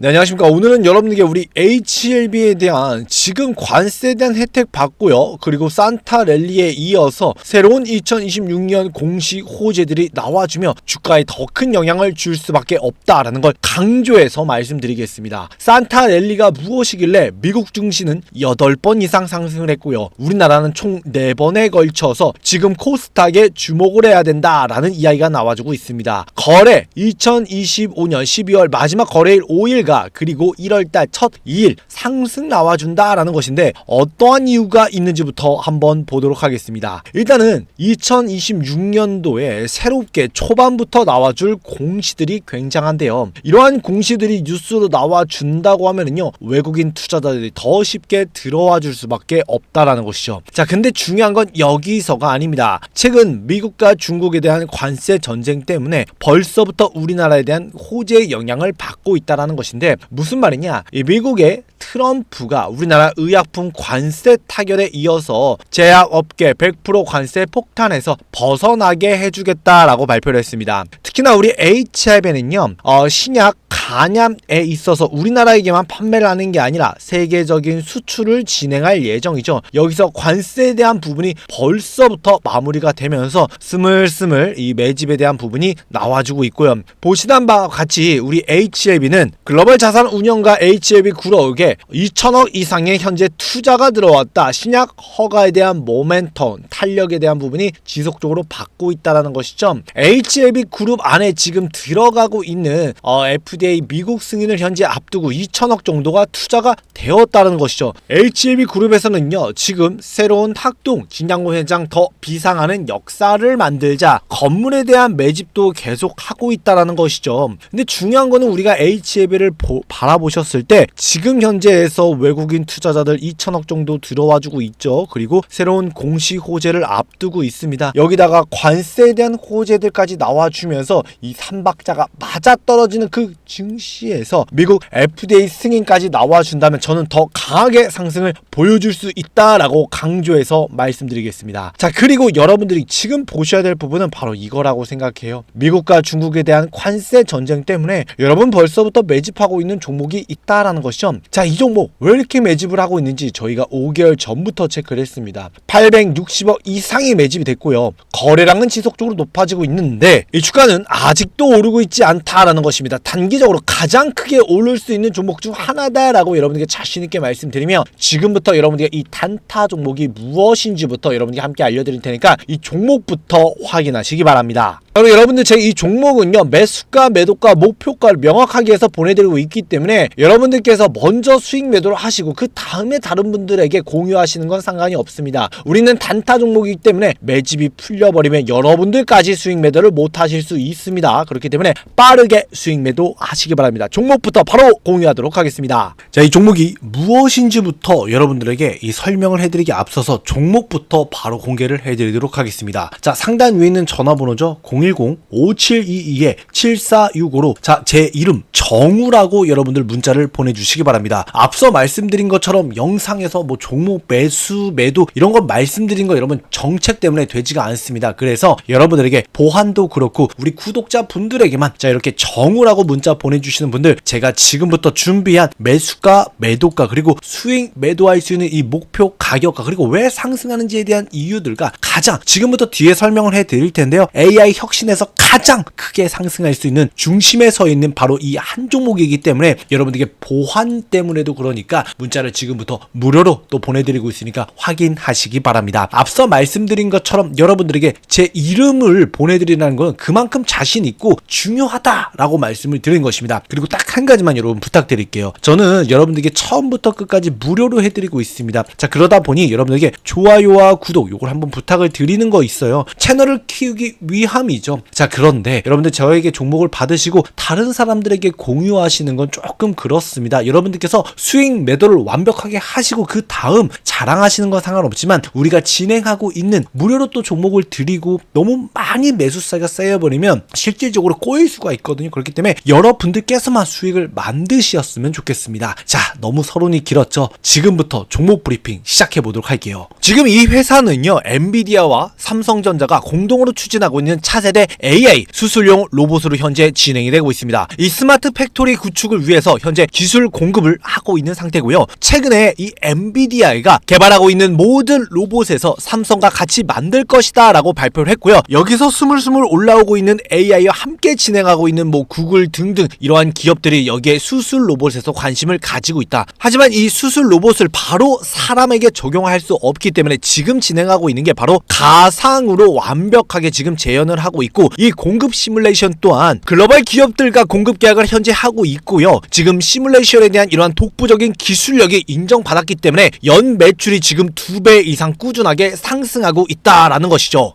네, 안녕하십니까. 오늘은 여러분에게 우리 HLB에 대한 지금 관세에 대한 혜택 받고요. 그리고 산타 랠리에 이어서 새로운 2026년 공식 호재들이 나와주며 주가에 더 큰 영향을 줄 수밖에 없다라는 걸 강조해서 말씀드리겠습니다. 산타 랠리가 무엇이길래 미국 증시는 8번 이상 상승을 했고요. 우리나라는 총 4번에 걸쳐서 지금 코스닥에 주목을 해야 된다라는 이야기가 나와주고 있습니다. 거래 2025년 12월 마지막 거래일 5일 가 그리고 1월달 첫 2일 상승 나와준다라는 것인데 어떠한 이유가 있는지부터 한번 보도록 하겠습니다. 일단은 2026년도에 새롭게 초반부터 나와줄 공시들이 굉장한데요. 이러한 공시들이 뉴스로 나와준다고 하면은요 외국인 투자자들이 더 쉽게 들어와 줄 수밖에 없다라는 것이죠. 자 근데 중요한 건 여기서가 아닙니다. 최근 미국과 중국에 대한 관세 전쟁 때문에 벌써부터 우리나라에 대한 호재의 영향을 받고 있다라는 것인데 무슨 말이냐? 이 미국의 트럼프가 우리나라 의약품 관세 타결에 이어서 제약업계 100% 관세 폭탄에서 벗어나게 해주겠다라고 발표를 했습니다. 특히나 우리 HIV는요, 어, 신약 간암에 있어서 우리나라에게만 판매를 하는 게 아니라 세계적인 수출을 진행할 예정이죠. 여기서 관세에 대한 부분이 벌써부터 마무리가 되면서 스물스물 이 매집에 대한 부분이 나와주고 있고요. 보시던 바와 같이 우리 HLB는 글로벌 자산 운영가 HLB 그룹에 2천억 이상의 현재 투자가 들어왔다. 신약 허가에 대한 모멘텀, 탄력에 대한 부분이 지속적으로 받고 있다라는 것이죠. HLB 그룹 안에 지금 들어가고 있는 어, FDA 미국 승인을 현재 앞두고 2천억 정도가 투자가 되었다는 것이죠. HLB 그룹에서는요, 지금 새로운 학동 진양고 회장 더 비상하는 역사를 만들자 건물에 대한 매집도 계속 하고 있다라는 것이죠. 근데 중요한 거는 우리가 HLB를 바라보셨을 때 지금 현재에서 외국인 투자자들 2천억 정도 들어와주고 있죠. 그리고 새로운 공시 호재를 앞두고 있습니다. 여기다가 관세에 대한 호재들까지 나와주면서 이 삼박자가 맞아 떨어지는 그 증시에서 미국 FDA 승인까지 나와준다면 저는 더 강하게 상승을 보여줄 수 있다라고 강조해서 말씀드리겠습니다. 자 그리고 여러분들이 지금 보셔야 될 부분은 바로 이거라고 생각해요. 미국과 중국에 대한 관세 전쟁 때문에 여러분 벌써부터 매집하고 있는 종목이 있다라는 것이죠. 자 이 종목 왜 이렇게 매집을 하고 있는지 저희가 5개월 전부터 체크를 했습니다. 860억 이상이 매집이 됐고요. 거래량은 지속적으로 높아지고 있는데 이 주가는 아직도 오르고 있지 않다라는 것입니다. 단기 적으로 가장 크게 오를 수 있는 종목 중 하나다라고 여러분에게 자신 있게 말씀드리며 지금부터 여러분들이 이 단타 종목이 무엇인지부터 여러분들께 함께 알려드릴 테니까 이 종목부터 확인하시기 바랍니다. 그리고 여러분들 제 이 종목은요 매수가 매도가 목표가를 명확하게 해서 보내드리고 있기 때문에 여러분들께서 먼저 수익 매도를 하시고 그 다음에 다른 분들에게 공유하시는 건 상관이 없습니다. 우리는 단타 종목이기 때문에 매집이 풀려버리면 여러분들까지 수익 매도를 못 하실 수 있습니다. 그렇기 때문에 빠르게 수익 매도 하시기 바랍니다. 종목부터 바로 공유하도록 하겠습니다. 자, 이 종목이 무엇인지부터 여러분들에게 이 설명을 해드리기 앞서서 종목부터 바로 공개를 해드리도록 하겠습니다. 자, 상단 위에 있는 전화번호죠. 010-5722-7465로 자, 제 이름 정우라고 여러분들 문자를 보내주시기 바랍니다. 앞서 말씀드린 것처럼 영상에서 뭐 종목 매수, 매도 이런 거 말씀드린 거 여러분 정책 때문에 되지가 않습니다. 그래서 여러분들에게 보안도 그렇고 우리 구독자 분들에게만 자 이렇게 정우라고 문자 보내주시는 분들 제가 지금부터 준비한 매수가, 매도가 그리고 수익 매도할 수 있는 이 목표 가격과 그리고 왜 상승하는지에 대한 이유들과 가장 지금부터 뒤에 설명을 해드릴 텐데요. AI 혁신에서 가장 크게 상승할 수 있는 중심에 서 있는 바로 이 한 종목이기 때문에 여러분들에게 보안 때문에도 그러니까 문자를 지금부터 무료로 또 보내드리고 있으니까 확인하시기 바랍니다. 앞서 말씀드린 것처럼 여러분들에게 제 이름을 보내드리는 건 그만큼 자신 있고 중요하다라고 말씀을 드린 것입니다. 그리고 딱 한 가지만 여러분 부탁드릴게요. 저는 여러분들에게 처음부터 끝까지 무료로 해드리고 있습니다. 자 그러다 보니 여러분들에게 좋아요와 구독 요걸 한번 부탁을 드리는 거 있어요. 채널을 키우기 위함이죠. 자 그런데 여러분들 저에게 종목을 받으시고 다른 사람들에게 공유하시는 건 조금 그렇습니다. 여러분들께서 수익 매도를 완벽하게 하시고 그 다음 자랑하시는 건 상관없지만 우리가 진행하고 있는 무료로 또 종목을 드리고 너무 많이 매수사가 쌓여버리면 실질적으로 꼬일 수가 있거든요. 그렇기 때문에 여러 여러분들께서만 수익을 만드셨으면 좋겠습니다. 자, 너무 서론이 길었죠? 지금부터 종목 브리핑 시작해 보도록 할게요. 지금 이 회사는요, 엔비디아와 삼성전자가 공동으로 추진하고 있는 차세대 AI 수술용 로봇으로 현재 진행이 되고 있습니다. 이 스마트 팩토리 구축을 위해서 현재 기술 공급을 하고 있는 상태고요. 최근에 이 엔비디아가 개발하고 있는 모든 로봇에서 삼성과 같이 만들 것이다 라고 발표를 했고요. 여기서 스물스물 올라오고 있는 AI와 함께 진행하고 있는 뭐 구글 등등 이러한 기업들이 여기에 수술 로봇에서 관심을 가지고 있다. 하지만 이 수술 로봇을 바로 사람에게 적용할 수 없기 때문에 지금 진행하고 있는 게 바로 가상으로 완벽하게 지금 재현을 하고 있고 이 공급 시뮬레이션 또한 글로벌 기업들과 공급 계약을 현재 하고 있고요. 지금 시뮬레이션에 대한 이러한 독보적인 기술력이 인정받았기 때문에 연 매출이 지금 두 배 이상 꾸준하게 상승하고 있다라는 것이죠.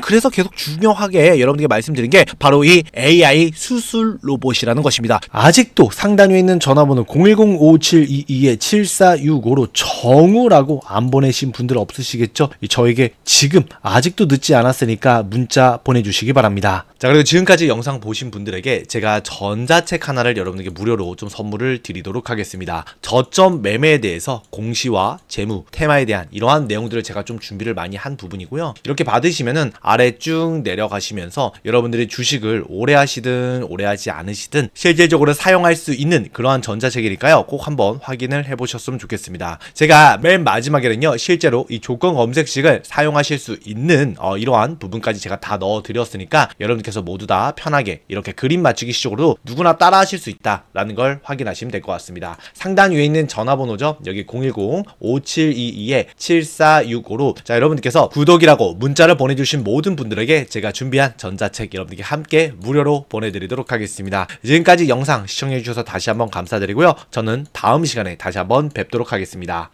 그래서 계속 중요하게 여러분들께 말씀드린 게 바로 이 AI 수술 로봇이라는 것입니다. 아직도 상단 위에 있는 전화번호 010-5722-7465로 정우라고 안 보내신 분들 없으시겠죠? 저에게 지금 아직도 늦지 않았으니까 문자 보내주시기 바랍니다. 자 그리고 지금까지 영상 보신 분들에게 제가 전자책 하나를 여러분에게 무료로 좀 선물을 드리도록 하겠습니다. 저점 매매에 대해서 공시와 재무, 테마에 대한 이러한 내용들을 제가 좀 준비를 많이 한 부분이고요. 이렇게 받으시면은 아래 쭉 내려가시면서 여러분들이 주식을 오래 하시든 오래 하지 않으시든 실질적으로 사용할 수 있는 그러한 전자책이니까요. 꼭 한번 확인을 해보셨으면 좋겠습니다. 제가 맨 마지막에는요. 실제로 이 조건 검색식을 사용하실 수 있는 어, 이러한 부분까지 제가 다 넣어드렸으니까 여러분 께서 모두 다 편하게 이렇게 그림 맞추기 식으로 누구나 따라 하실 수 있다라는 걸 확인하시면 될 것 같습니다. 상단 위에 있는 전화번호죠. 여기 010-5722-7465로 자 여러분들께서 구독이라고 문자를 보내주신 모든 분들에게 제가 준비한 전자책 여러분들께 함께 무료로 보내드리도록 하겠습니다. 지금까지 영상 시청해주셔서 다시 한번 감사드리고요. 저는 다음 시간에 다시 한번 뵙도록 하겠습니다.